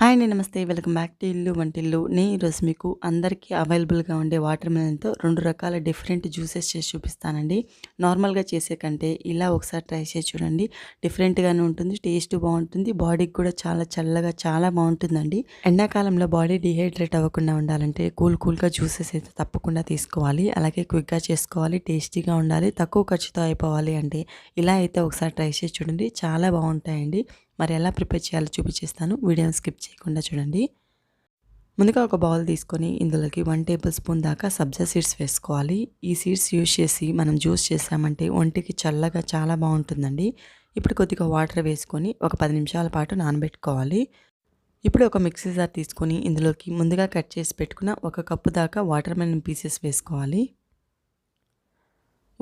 Hi అండి నమస్తే. Welcome back to ఇల్లు వంటిల్లు. నేను ఈరోజు మీకు అందరికీ అవైలబుల్గా ఉండే వాటర్ మెలన్తో రెండు రకాల డిఫరెంట్ జ్యూసెస్ చేసి చూపిస్తానండి. నార్మల్గా చేసే కంటే ఇలా ఒకసారి ట్రై చేసి చూడండి. డిఫరెంట్గానే ఉంటుంది టేస్ట్ బాగుంటుంది బాడీకి కూడా చాలా చల్లగా చాలా బాగుంటుందండి. ఎండాకాలంలో బాడీ డిహైడ్రేట్ అవ్వకుండా ఉండాలంటే కూల్ కూల్గా జ్యూసెస్ అయితే తప్పకుండా తీసుకోవాలి. అలాగే క్విక్గా చేసుకోవాలి టేస్టీగా ఉండాలి తక్కువ ఖర్చుతో అయిపోవాలి అంటే ఇలా అయితే ఒకసారి ట్రై చేసి చూడండి. చాలా బాగుంటాయండి. మరి ఎలా ప్రిపేర్ చేయాలో చూపించేస్తాను. వీడియోని స్కిప్ చేయకుండా చూడండి. ముందుగా ఒక బౌల్ తీసుకొని ఇందులోకి వన్ టేబుల్ స్పూన్ దాకా సబ్జా సీడ్స్ వేసుకోవాలి. ఈ సీడ్స్ యూజ్ చేసి మనం జ్యూస్ చేసామంటే ఒంటికి చల్లగా చాలా బాగుంటుందండి. ఇప్పుడు కొద్దిగా వాటర్ వేసుకొని ఒక పది నిమిషాల పాటు నానబెట్టుకోవాలి. ఇప్పుడు ఒక మిక్సీ జార్ తీసుకొని ఇందులోకి ముందుగా కట్ చేసి పెట్టుకున్న ఒక కప్పు దాకా వాటర్ మెలన్ పీసెస్ వేసుకోవాలి.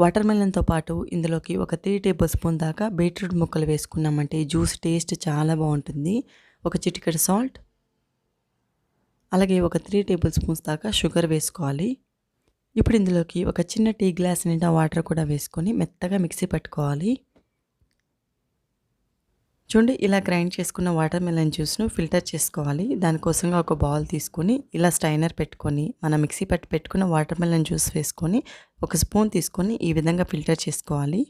వాటర్ మెలన్తో పాటు ఇందులోకి ఒక త్రీ టేబుల్ స్పూన్ దాకా బీట్రూట్ ముక్కలు వేసుకున్నామంటే జ్యూస్ టేస్ట్ చాలా బాగుంటుంది. ఒక చిటికెడు సాల్ట్ అలాగే ఒక త్రీ టేబుల్ స్పూన్స్ దాకా షుగర్ వేసుకోవాలి. ఇప్పుడు ఇందులోకి ఒక చిన్న టీ గ్లాస్ నిండా వాటర్ కూడా వేసుకొని మెత్తగా మిక్సీ పట్టుకోవాలి. చూడండి ఇలా గ్రైండ్ చేసుకున్న వాటర్ మెలన్ జ్యూస్ను ఫిల్టర్ చేసుకోవాలి. దానికోసంగా ఒక బౌల్ తీసుకొని ఇలా స్టైనర్ పెట్టుకొని మన మిక్సీ పట్టి పెట్టుకున్న వాటర్ మెలన్ జ్యూస్ వేసుకొని ఒక స్పూన్ తీసుకొని ఈ విధంగా ఫిల్టర్ చేసుకోవాలి.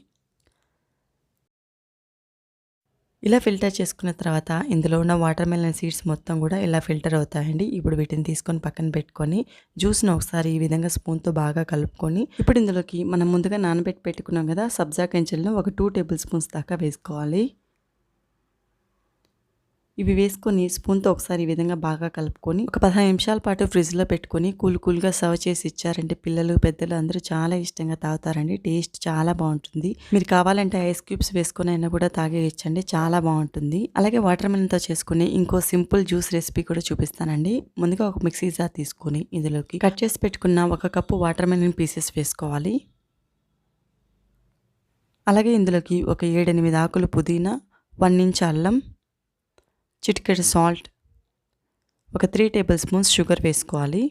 ఇలా ఫిల్టర్ చేసుకున్న తర్వాత ఇందులో ఉన్న వాటర్ మెలన్ సీడ్స్ మొత్తం కూడా ఇలా ఫిల్టర్ అవుతాయండి. ఇప్పుడు వీటిని తీసుకొని పక్కన పెట్టుకొని జ్యూస్ను ఒకసారి ఈ విధంగా స్పూన్తో బాగా కలుపుకొని ఇప్పుడు ఇందులోకి మనం ముందుగా నానబెట్టి పెట్టుకున్నాం కదా సబ్జా కెంచెల్లో ఒక టూ టేబుల్ స్పూన్స్ దాకా వేసుకోవాలి. ఇవి వేసుకొని స్పూన్తో ఒకసారి ఈ విధంగా బాగా కలుపుకొని ఒక పదహారు నిమిషాల పాటు ఫ్రిడ్జ్లో పెట్టుకొని కూల్ కూల్గా సర్వ్ చేసి ఇచ్చారంటే పిల్లలు పెద్దలు అందరూ చాలా ఇష్టంగా తాగుతారండి. టేస్ట్ చాలా బాగుంటుంది. మీరు కావాలంటే ఐస్ క్యూబ్స్ వేసుకొని అయినా కూడా తాగేయచ్చండి. చాలా బాగుంటుంది. అలాగే వాటర్ మిలన్తో చేసుకుని ఇంకో సింపుల్ జ్యూస్ రెసిపీ కూడా చూపిస్తానండి. ముందుగా ఒక మిక్సీ జార్ తీసుకొని ఇందులోకి కట్ చేసి పెట్టుకున్న ఒక కప్పు వాటర్ మిలన్ పీసెస్ వేసుకోవాలి. అలాగే ఇందులోకి ఒక ఏడెనిమిది ఆకులు పుదీనా వన్ ఇంచ్ అల్లం చిటికెడు సాల్ట్. ఒక త్రీ టేబుల్ స్పూన్స్ షుగర్ వేసుకోవాలి.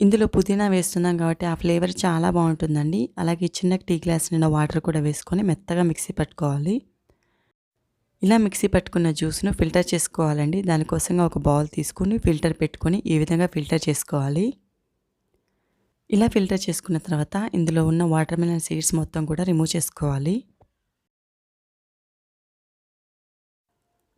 ఇందులో పుదీనా వేస్తున్నాం కాబట్టి ఆ ఫ్లేవర్ చాలా బాగుంటుందండి. అలాగే చిన్న టీ గ్లాస్ నిండా వాటర్ కూడా వేసుకొని మెత్తగా మిక్సీ పట్టుకోవాలి. ఇలా మిక్సీ పట్టుకున్న జ్యూస్ను ఫిల్టర్ చేసుకోవాలండి. దానికోసంగా ఒక బౌల్ తీసుకొని ఫిల్టర్ పెట్టుకొని ఈ విధంగా ఫిల్టర్ చేసుకోవాలి. ఇలా ఫిల్టర్ చేసుకున్న తర్వాత ఇందులో ఉన్న వాటర్ మెలన్ సీడ్స్ మొత్తం కూడా రిమూవ్ చేసుకోవాలి.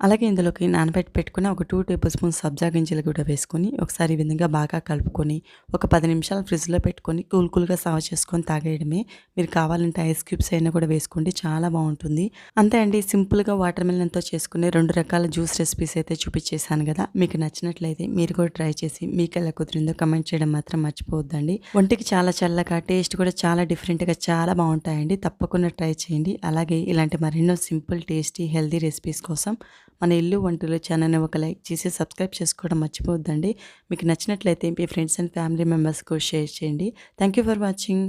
అలాగే ఇందులోకి నానబెట్టి పెట్టుకుని ఒక టూ టేబుల్ స్పూన్ సబ్జా గింజలు కూడా వేసుకొని ఒకసారి ఈ విధంగా బాగా కలుపుకొని ఒక పది నిమిషాలు ఫ్రిడ్జ్లో పెట్టుకొని కూల్ కూల్గా సర్వ్ చేసుకొని తాగేయడమే. మీరు కావాలంటే ఐస్ క్యూబ్స్ అయినా కూడా వేసుకోండి చాలా బాగుంటుంది. అంతే అండి సింపుల్గా వాటర్ మిలన్తో చేసుకునే రెండు రకాల జ్యూస్ రెసిపీస్ అయితే చూపించేశాను కదా. మీకు నచ్చినట్లయితే మీరు కూడా ట్రై చేసి మీకు ఎలా కుదిరిందో కమెంట్ చేయడం మాత్రం మర్చిపోవద్దండి. ఒంటికి చాలా చల్లగా టేస్ట్ కూడా చాలా డిఫరెంట్గా చాలా బాగుంటాయండి. తప్పకుండా ట్రై చేయండి. అలాగే ఇలాంటి మరెన్నో సింపుల్ టేస్టీ హెల్తీ రెసిపీస్ కోసం మన ఇల్లు వంటలు ఛానల్ని ఒక లైక్ చేసి సబ్స్క్రైబ్ చేసుకోవడం మర్చిపోవద్దండి. మీకు నచ్చినట్లయితే మీ ఫ్రెండ్స్ అండ్ ఫ్యామిలీ మెంబర్స్కు షేర్ చేయండి. Thank you for watching.